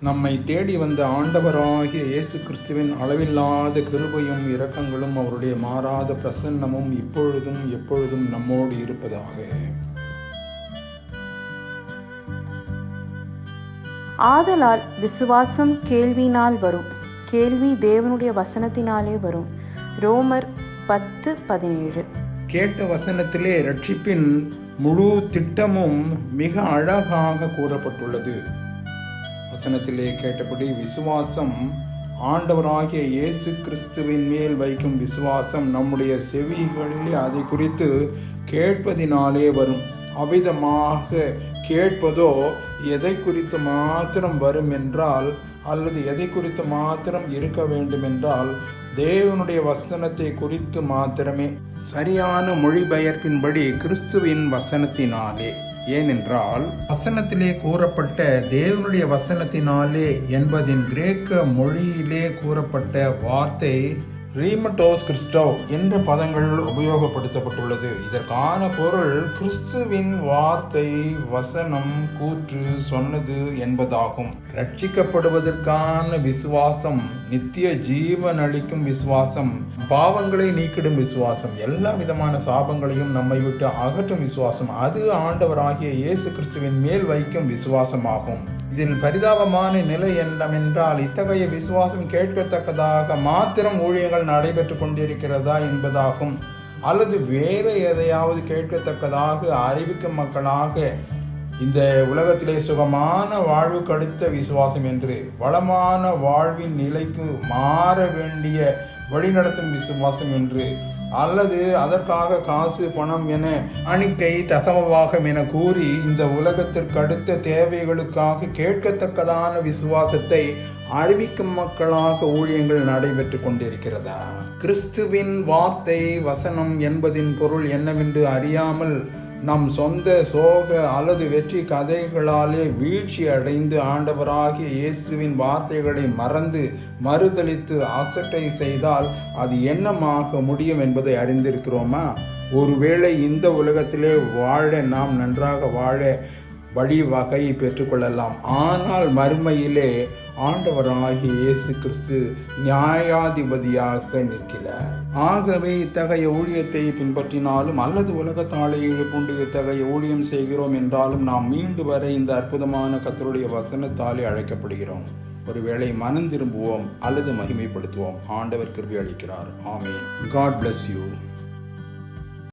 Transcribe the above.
நம்மை தேடி வந்த ஆண்டவராகிய இயேசு கிறிஸ்துவின் அளவில்லாத கிருபையும் இரக்கங்களும் அவருடைய மாறாத பிரசன்னமும் இப்பொழுதும் எப்பொழுதும் நம்மோடு இருப்பதாக. ஆதலால் விசுவாசம் கேள்வியினால் வரும். கேள்வி தேவனுடைய வசனத்தினாலே வரும். ரோமர் பத்து பதினேழு. கேட்ட வசனத்திலே ரட்சிப்பின் முழு திட்டமும் மிக அழகாக கூறப்பட்டுள்ளது. வசனத்திலே கேட்டபடி விசுவாசம் ஆண்டவராகிய இயேசு கிறிஸ்துவின் மேல் வைக்கும் விசுவாசம் நம்முடைய செவிகளிலே அதை குறித்து கேட்பதினாலே வரும். அவிதமாக கேட்பதோ எதை குறித்து மாத்திரம் வரும் என்றால் அல்லது எதை குறித்து மாத்திரம் இருக்க வேண்டும் என்றால் தேவனுடைய வசனத்தை குறித்து மாத்திரமே. சரியான மொழிபெயர்ப்பின்படி கிறிஸ்துவின் வசனத்தினாலே. ஏனென்றால் வசனத்திலே கூறப்பட்ட தேவனுடைய வசனத்தினாலே என்பதின் கிரேக்க மொழியிலே கூறப்பட்ட வார்த்தை ரீமட்டோஸ் கிறிஸ்டோ என்ற பதங்கள் உபயோகப்படுத்தப்பட்டுள்ளது. இதற்கான பொருள் கிறிஸ்துவின் வார்த்தை வசனம் கூற்று சொன்னது என்பதாகும். ரட்சிக்கப்படுவதற்கான விசுவாசம் நித்திய ஜீவன் அளிக்கும் விசுவாசம் பாவங்களை நீக்கிடும் விசுவாசம் எல்லா விதமான சாபங்களையும் நம்மை விட்டு அகற்றும் விசுவாசம் அது ஆண்டவராகிய இயேசு கிறிஸ்துவின் மேல் வைக்கும் விசுவாசமாகும். இதில் பரிதாபமான நிலை என்னவென்றால் இத்தகைய விசுவாசம் கேட்கத்தக்கதாக மாத்திரம் ஊழியங்கள் நடைபெற்று கொண்டிருக்கிறதா என்பதாகும். அல்லது வேறு எதையாவது கேட்கத்தக்கதாக அறிவிக்கும் மக்களாக இந்த உலகத்திலே சுகமான வாழ்வு கடுத்த விசுவாசம் என்று வளமான வாழ்வின் நிலைக்கு மாற வேண்டிய வழிநடத்தும் விசுவாசம் என்று அல்லது அதற்காக காசு பணம் என அணிக்கை தசமவாகம் என கூறி இந்த உலகத்திற்கு அடுத்த தேவைகளுக்காக கேட்கத்தக்கதான விசுவாசத்தை அறிவிக்கும் மக்களாக ஊழியங்கள் நடைபெற்று கொண்டிருக்கிறதா? கிறிஸ்துவின் வார்த்தை வசனம் என்பதின் பொருள் என்னவென்று அறியாமல் நம் சொந்த சோக அல்லது வெற்றி கதைகளாலே வீழ்ச்சி அடைந்து ஆண்டவராகிய இயேசுவின் வார்த்தைகளை மறந்து மறுதளித்து அசட்டை செய்தால் அது என்னமாக முடியும் என்பதை அறிந்திருக்கிறோமா? ஒருவேளை இந்த உலகத்திலே வாழ நாம் நன்றாக வாழ வழிவகை பெற்றுக்கொள்ளலாம். ஆனால் மறுமையிலே ஆண்டவராகிய இயேசு கிறிஸ்து நியாயாதிபதியாக நிற்கிறார். ஆகவே இத்தகைய ஊழியத்தை பின்பற்றினாலும் அல்லது உலகத்தாலே இழுப்புண்டு இத்தகைய ஊழியம் செய்கிறோம் என்றாலும் நாம் மீண்டு வர இந்த அற்புதமான கத்தருடைய வசனத்தாலே அழைக்கப்படுகிறோம். ஒருவேளை மனம் திரும்புவோம் அல்லது மகிமைப்படுத்துவோம். ஆண்டவர் கிருபி அளிக்கிறார். ஆமே காட் பிளஸ் யூ